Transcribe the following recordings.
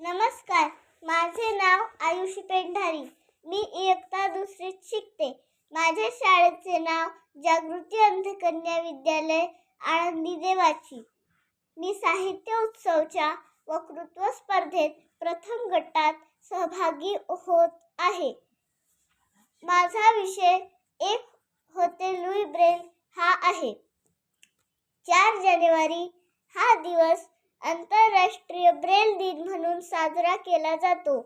नमस्कार माझे नाव आयुषी पेंढारी. मी इयत्ता दुसरीत शिकते. माझ्या शाळेचे नाव जागृती अंधकन्या विद्यालय आळंदी देवाची. मी साहित्य उत्सवच्या वक्तृत्व स्पर्धेत प्रथम गटात सहभागी होत आहे. माझा विषय एक होते लुई ब्रेल हा आहे. चार जानेवारी हा दिवस आंतरराष्ट्रीय ब्रेल दिन म्हणून साजरा केला जातो.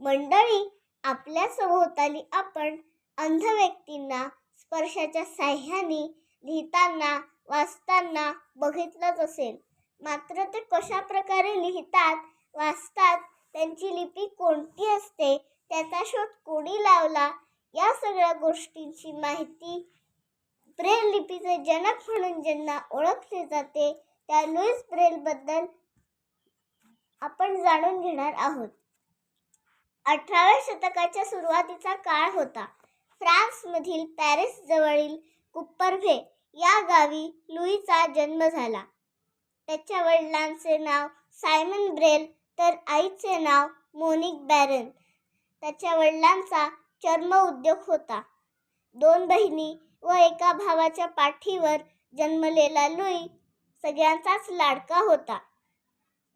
मंडळी आपल्या सभोवताली आपण अंध व्यक्तींना स्पर्शाच्या साह्याने लिहिताना वाचताना बघितलंच असेल. मात्र ते कशा प्रकारे लिहितात वाचतात त्यांची लिपी कोणती असते त्याचा शोध कोणी लावला या सगळ्या गोष्टींची माहिती ब्रेल लिपीचे जनक म्हणून ज्यांना ओळखले जाते त्या लुईस ब्रेलबद्दल आपण जाणून घेणार आहोत. अठराव्या शतकाच्या सुरुवातीचा काळ होता. फ्रान्समधील पॅरिस जवळील कुप्परभे या गावी लुईचा जन्म झाला. त्याच्या वडिलांचे नाव सायमन ब्रेल तर आईचे नाव मोनिक बॅरन. त्याच्या वडिलांचा चर्म उद्योग होता. दोन बहिणी व एका भावाच्या पाठीवर जन्मलेला लुई सगळ्यांचाच लाडका होता.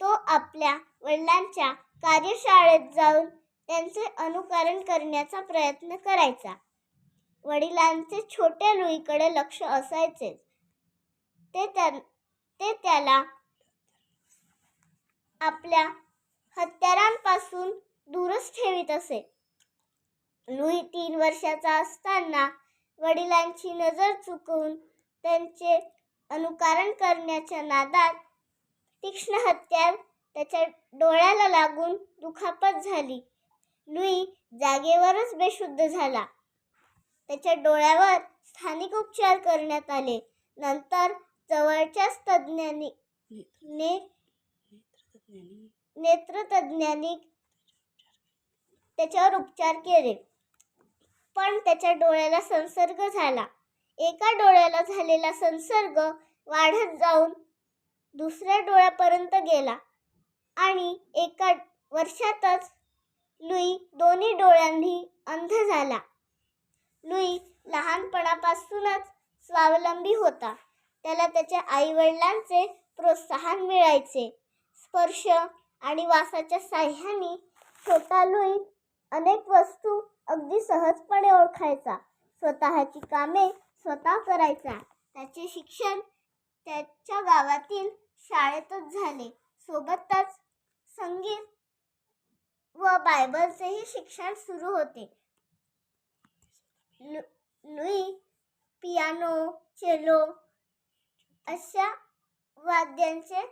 तो आपल्या वडिलांच्या कार्यशाळेत जाऊन त्यांचे अनुकरण करण्याचा प्रयत्न करायचा. वडिलांचे छोट्या लुईकडे लक्ष असायचे. ते त्या ते त्याला आपल्या हत्यारांपासून दूरच ठेवीत असे. लुई तीन वर्षाचा असताना वडिलांची नजर चुकवून त्यांचे अनुकरण करण्याच्या नादात तीक्ष्ण हत्यार त्याच्या डोळ्याला लागून दुखापत झाली. लुई जागेवरच बेशुद्ध झाला. त्याच्या डोळ्यावर स्थानिक उपचार करण्यात आले. नंतर जवळच्याच तज्ज्ञांनी ने नेत्रतज्ञांनी त्याच्यावर उपचार केले. पण त्याच्या डोळ्याला संसर्ग झाला. एका डोळ्याला झालेला संसर्ग वाढत जाऊन दुसऱ्या डोळ्यापर्यंत गेला. आणि एका वर्षातच लुई दोन्ही डोळ्यांनी अंध झाला. लुई लहानपणापासूनच स्वावलंबी होता. त्याला त्याच्या आईवडिलांचे प्रोत्साहन मिळायचे. स्पर्श आणि वासाच्या साह्याने छोटा लुई अनेक वस्तू अगदी सहजपणे ओळखायचा. स्वतःची कामे स्वतः करायचा. त्याचे शिक्षण त्याच्या गावातील शाळेतच झाले. सोबतच संगीत व बायबलचेही शिक्षण सुरू होते. लु लुई पियानो चेलो अशा वाद्यांचे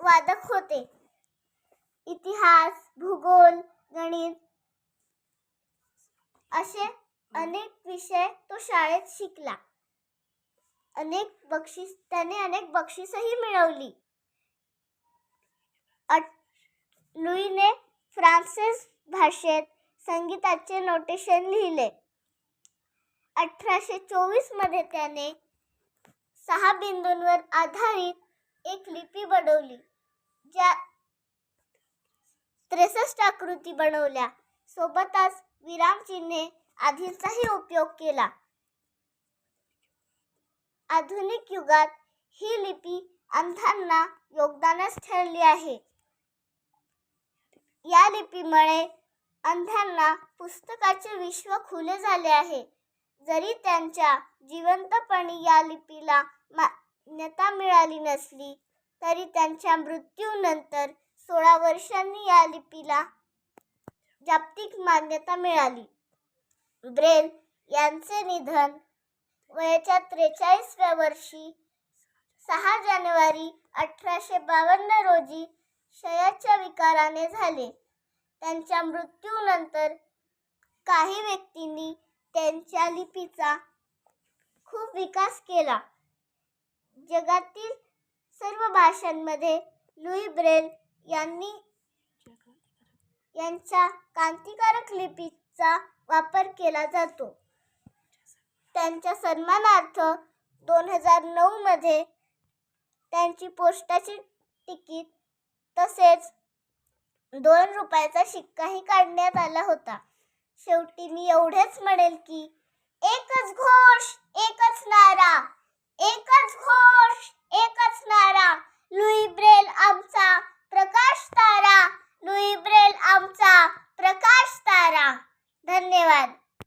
वादक होते. इतिहास भूगोल गणित असे अनेक विषय तो शाळेत शिकला. अनेक बक्षीस त्याने अनेक बक्षीसही मिळवली. अट लुईने फ्रान्सिस भाषेत संगीताचे नोटेशन लिहिले. अठराशे चोवीसमध्ये त्याने सहा बिंदूंवर आधारित एक लिपी बनवली ज्या त्रेसष्ट आकृती बनवल्या. सोबतच विरामचिन्हे आधीचाही उपयोग केला. आधुनिक युगात ही लिपी अंधांना योगदानच ठरली आहे. या लिपीमुळे अंधांना पुस्तकाचे विश्व खुले झाले आहे. जरी त्यांच्या जिवंतपणी या लिपीला मान्यता मिळाली नसली तरी त्यांच्या मृत्यूनंतर सोळा वर्षांनी या लिपीला जागतिक मान्यता मिळाली. ब्रेल यांचे निधन वयाच्या त्रेचाळीसव्या वर्षी सहा जानेवारी अठराशे बावन्न रोजी क्षयाच्या विकाराने झाले. त्यांच्या मृत्यूनंतर काही व्यक्तींनी त्यांच्या लिपीचा खूप विकास केला. जगातील सर्व भाषांमध्ये लुई ब्रेल यांनी यांच्या क्रांतिकारक लिपीचा वापर केला जातो. त्यांच्या सन्मानार्थ दोन हजार नऊमध्ये त्यांची पोस्टाची तिकीट तसेच दोन रुपयाचा शिक्काही काढण्यात आला होता. शेवटी मी एवढेच म्हणेल की एकच घोष एकच नारा एकच घोष.